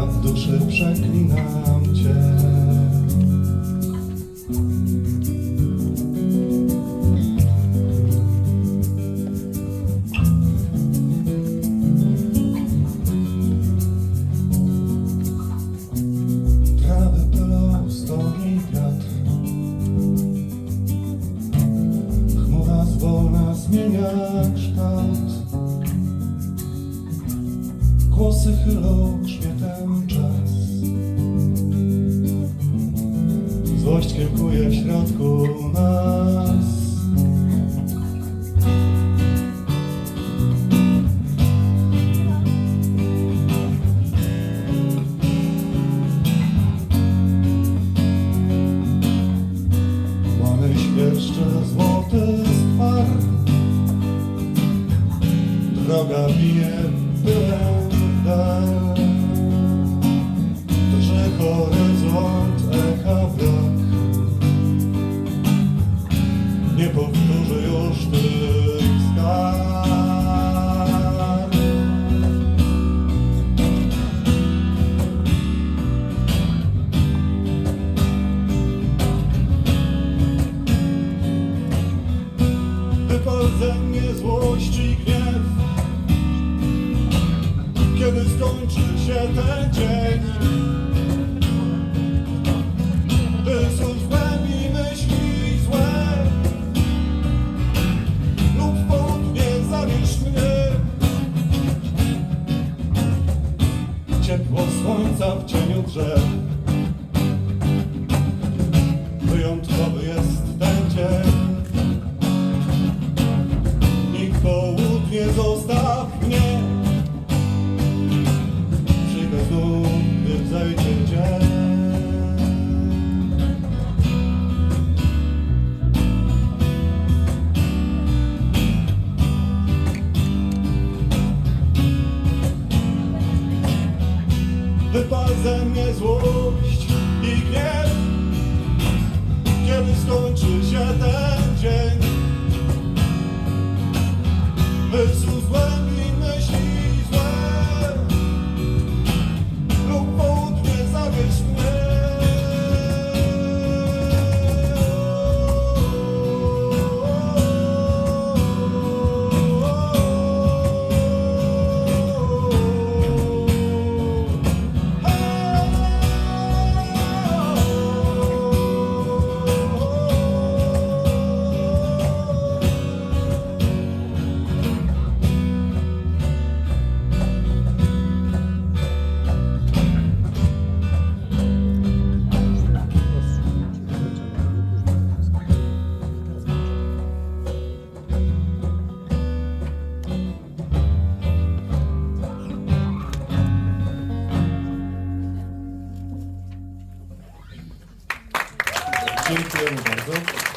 w duszy przeklinam Cię. Trawy pylą, stoi wiatr. Chmura zwolna zmienia kształt. Głosy chylą grzbietem czas. Złość kiełkuje w środku nas. Łany świerszcze złoty skwar Droga Drży horyzont echa Nie powtórzy już tych skarg Wypal ze mnie złość i gniew skończy się ten dzień. Wysuń we mi myśli złe. Lub w południe mnie Ciepło słońca w cieniu drzew Wyjątkowy jest ten dzień Wypal ze mnie złość i gniew. Kiedy skończy się ten dzień? Wysuń Dziękujemy bardzo.